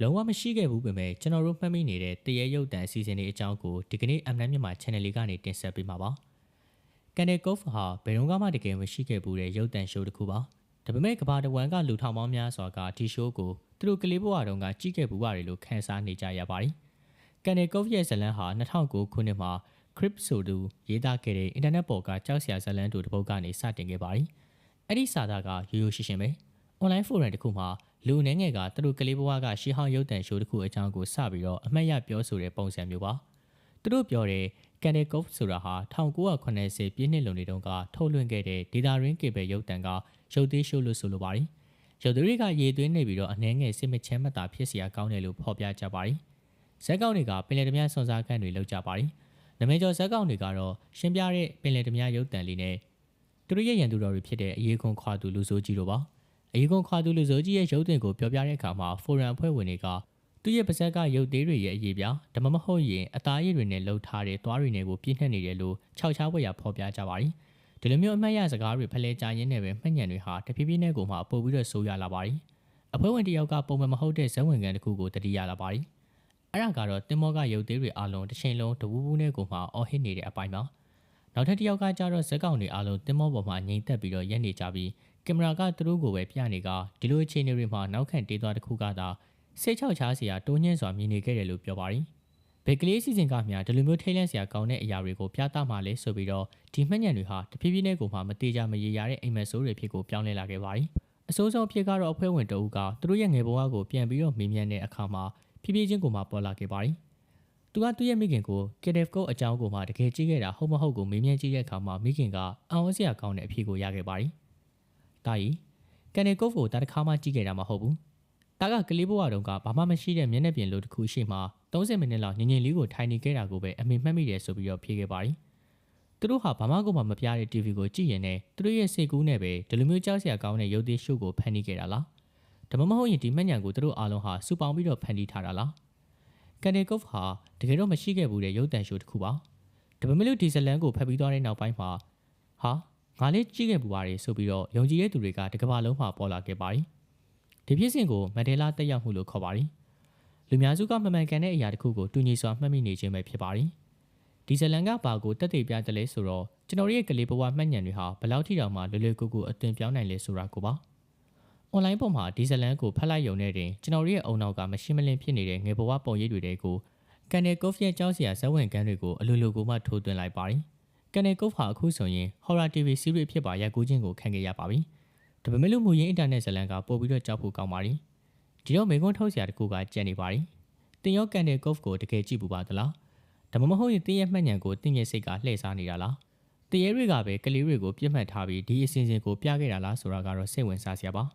လုံးဝမရှိခဲ့ဘူးပေမဲ့ကျွန်တော်တို့မှတ်မိနေတဲ့တရေရုပ်တံအစီအစဉ်တွေအကြောင်းကိုဒီကနေ့ M9 မြန်မာ channel လေးကနေတင်ဆက်ပေးမှာပါ။ကန်နယ်ကော့ဖ်ဟာဘယ်တော့မှတကယ်မရှိခဲ့ဘူးတဲ့ရုပ်တံရှိုးတစ်ခုပါ။ဒါပေမဲ့ကဘာတဝမ်ကလူထောင်ပေါင်းများစွာကဒီရှိုးကိုသူတို့ကလေးဘဝတုန်းကကြည့်ခဲ့ဘူးပါတယ်လို့ခန်းစားနေကြရပါတယ်။ကန်နယ်ကော့ဖ်ရဲ့ဇာတ်လမ်းဟာ2009ခုနှစ်မှာ Crip ဆိုသူရေးသားခဲ့တဲ့အင်တာနက်ပေါ်ကကြောက်စရာဇာတ်လမ်းတို့တစ်ပုဒ်ကနေစတင်ခဲ့ပါတယ်။အဲ့ဒီစာသားကရိုးရိုးရှင်းရှင်းပဲ။ online forum တစ်ခုမှာ လူအနေငယ်ကသူတို့ကလေးဘဝကရှီဟောင်းရုပ်တံရှိုးတစ်ခုအကြောင်းကိုစပြီးတော့အမှတ်ရပြောဆိုတဲ့ပုံစံမျိုးပါသူတို့ပြောတဲ့ကန်နယ်ကော့ဖ်ဆိုတာဟာ1980ပြည့်နှစ်လုံနေတုန်းကထုတ်လွှင့်ခဲ့တဲ့ဒေတာရင်းကေဘယ်ရုပ်တံကရုပ်သေးရှိုးလို့ဆိုလိုပါတယ်ရုပ်သေးတွေကရေသွင်းနေပြီးတော့အနှဲငယ်စစ်မချမ်းမသာဖြစ်เสียကောင်းတယ်လို့ဖော်ပြကြပါတယ်ဇက်ကောင်တွေကပင်လယ်ဓမြစွန်စားခန့်တွေလောက်ကြပါတယ်နမဲကျော်ဇက်ကောင်တွေကတော့ရှင်းပြတဲ့ပင်လယ်ဓမြရုပ်တံလေးနဲ့သူတို့ရဲ့ရန်သူတော်တွေဖြစ်တဲ့အရေးခွန်ခွာသူလူဆိုးကြီးတို့ပါ အယူကွန်ခွာသူလူဆိုကြီးရဲ့ရုပ်သွင်းကိုပြောပြတဲ့အခါမှာဖိုရမ်အဖွဲ့ဝင်တွေကသူ့ရဲ့ပါဇက်ကရုပ်သေးတွေရဲ့အရေးပြဓမ္မမဟုတ်ရင်အသားရည်တွေနဲ့လှုပ်ထားတဲ့သွားတွေနဲ့ကိုပြည့်နှက်နေတယ်လို့ခြောက်ချားဝက်ရဖော်ပြကြပါတယ်။ဒီလိုမျိုးအမှတ်ရစကားတွေဖလှယ်ကြရင်းနဲ့ပဲမှတ်ညံတွေဟာတဖြည်းဖြည်းနဲ့ကိုမှပို့ပြီးတော့ဆိုးရလာပါတယ်။အဖွဲ့ဝင်တယောက်ကပုံမှန်မဟုတ်တဲ့ဇက်ဝင်ကန်တစ်ခုကိုတတိယလာပါတယ်။အဲ့ဒါကတော့တင်မောကရုပ်သေးတွေအလုံးတစ်ချိန်လုံးတဝူးဝူးနဲ့ကိုမှအော်ဟစ်နေတဲ့အပိုင်းပါ။နောက်ထပ်တစ်ယောက်ကကြတော့ဇက်ကောင်တွေအလုံးတင်မောပေါ်မှာငိမ့်သက်ပြီးတော့ရက်နေကြပြီး ကင်မရာကသူတို့ကိုပဲပြနေကဒီလိုအခြေအနေတွေမှာနောက်ခံတေးသွားတစ်ခုကသာစိတ်ချောက်ချားစရာတိုးညှင်းစွာမြင်နေခဲ့တယ်လို့ပြောပါတယ်။ဘယ်ကလေးစီစဉ်ကများဒီလိုမျိုးထိတ်လန့်စရာကောင်းတဲ့အရာတွေကိုပြသမှလဲဆိုပြီးတော့ဒီမှတ်ညံတွေဟာတဖြည်းဖြည်းနဲ့ကိုမှမတေးကြမရေရတဲ့အိမ်မက်ဆိုးတွေဖြစ်ကိုပြောင်းလဲလာခဲ့ပါတယ်။အစိုးဆုံးဖြစ်ကတော့အဖွဲ့ဝင်တအုပ်ကသူတို့ရဲ့ငယ်ဘဝကိုပြန်ပြီးတော့မေးမြန်းတဲ့အခါမှာဖြည်းဖြည်းချင်းကိုမှပေါ်လာခဲ့ပါတယ်။သူကသူ့ရဲ့မိခင်ကိုကက်ဒက်ကိုအကြောင်းကိုမှတကယ်ကြည့်ခဲ့တာဟုတ်မဟုတ်ကိုမေးမြန်းကြည့်တဲ့အခါမှာမိခင်ကအံ့ဩစရာကောင်းတဲ့အဖြေကိုရခဲ့ပါတယ်။ တာကြီးကန်နီကုတ်ကိုတားတစ်ခါမှကြည့်ခဲ့တာမဟုတ်ဘူး။တာကကလေးဘဝတုန်းကဘာမှမရှိတဲ့မျက်နှာပြင်လိုတစ်ခုရှိမှ30မိနစ်လောက်ငငယ်လေးကိုထိုင်နေခဲ့တာကိုပဲအမေမှတ်မိတယ်ဆိုပြီးတော့ဖြေခဲ့ပါတယ်။သူတို့ဟာဘာမှကိုမှမပြတဲ့ TV ကိုကြည့်ရင်လည်းသူတို့ရဲ့စိတ်ကူးနဲ့ပဲဒီလိုမျိုးကြောက်စရာကောင်းတဲ့ရုပ်သီးရှို့ကိုဖန်တီးခဲ့တာလား။ဒါမှမဟုတ်ရင်ဒီမှတ်ညံကိုသူတို့အားလုံးဟာစူပေါင်းပြီးတော့ဖန်တီးထားတာလား။ကန်နီကုတ်ဟာတကယ်တော့မရှိခဲ့ဘူးတဲ့ရုပ်တံရှို့တစ်ခုပါ။ဒါပေမဲ့လို့ဒီဇလန်ကိုဖတ်ပြီးသွားတဲ့နောက်ပိုင်းမှာဟာ ငါလေးကြည့်ခဲ့ပူပါတယ်ဆိုပြီးတော့ယုံကြည်တဲ့သူတွေကတကဘာလုံးမှာပေါ်လာခဲ့ပါတယ်။ဒီဖြစ်စဉ်ကိုမန်ဒဲလာတက်ရောက်မှုလို့ခေါ်ပါတယ်။လူများစုကမမှန်ကန်တဲ့အရာတစ်ခုကိုတူညီစွာမှတ်မိနေခြင်းပဲဖြစ်ပါတယ်။ဒီဇလန်ကဘာကိုတက်သေးပြတယ်လဲဆိုတော့ကျွန်တော်ရဲ့ကလေးဘဝမှတ်ဉာဏ်တွေဟာဘယ်လောက်ထိတောင်မှလွယ်လွယ်ကူကူအသွင်ပြောင်းနိုင်လဲဆိုတာကိုပါ။ online ပေါ်မှာဒီဇလန်ကိုဖတ်လိုက်ရုံနဲ့တင်ကျွန်တော်ရဲ့အုံနောက်ကမရှင်းမလင်းဖြစ်နေတဲ့ငယ်ဘဝပုံရိပ်တွေတဲကိုကန်နယ်ကော့ဖ်ရဲ့ကြောင်းစရာဇက်ဝင်ကန်းတွေကိုအလိုလိုကိုမှထိုးသွင်းလိုက်ပါတယ်။ ကန်နယ်ကုတ်ဖာအခုဆိုရင် Horror TV series ဖြစ်ပါရိုက်ကူးခြင်းကိုခံခဲ့ရပါပြီ။ဒါပေမဲ့လို့မူရင်းအင်တာနက်ဇာတ်လမ်းကပို့ပြီးတော့ကြောက်ဖို့ကောင်းပါလိမ့်။ဒီတော့မေကွန်းထုတ်စရာတကူကကြံနေပါလိမ့်။တင်ရောကန်နယ်ကုတ်ကိုတကယ်ကြည့်ပူပါသလား။ဒါမှမဟုတ်ရင်တင်းရဲ့မှတ်ညံကိုတင်းရဲ့စိတ်ကလှည့်စားနေတာလား။တရေတွေကပဲကလေးတွေကိုပြစ်မှတ်ထားပြီးဒီအစီအစဉ်ကိုပြခဲ့တာလားဆိုတာကတော့စိတ်ဝင်စားစရာပါ။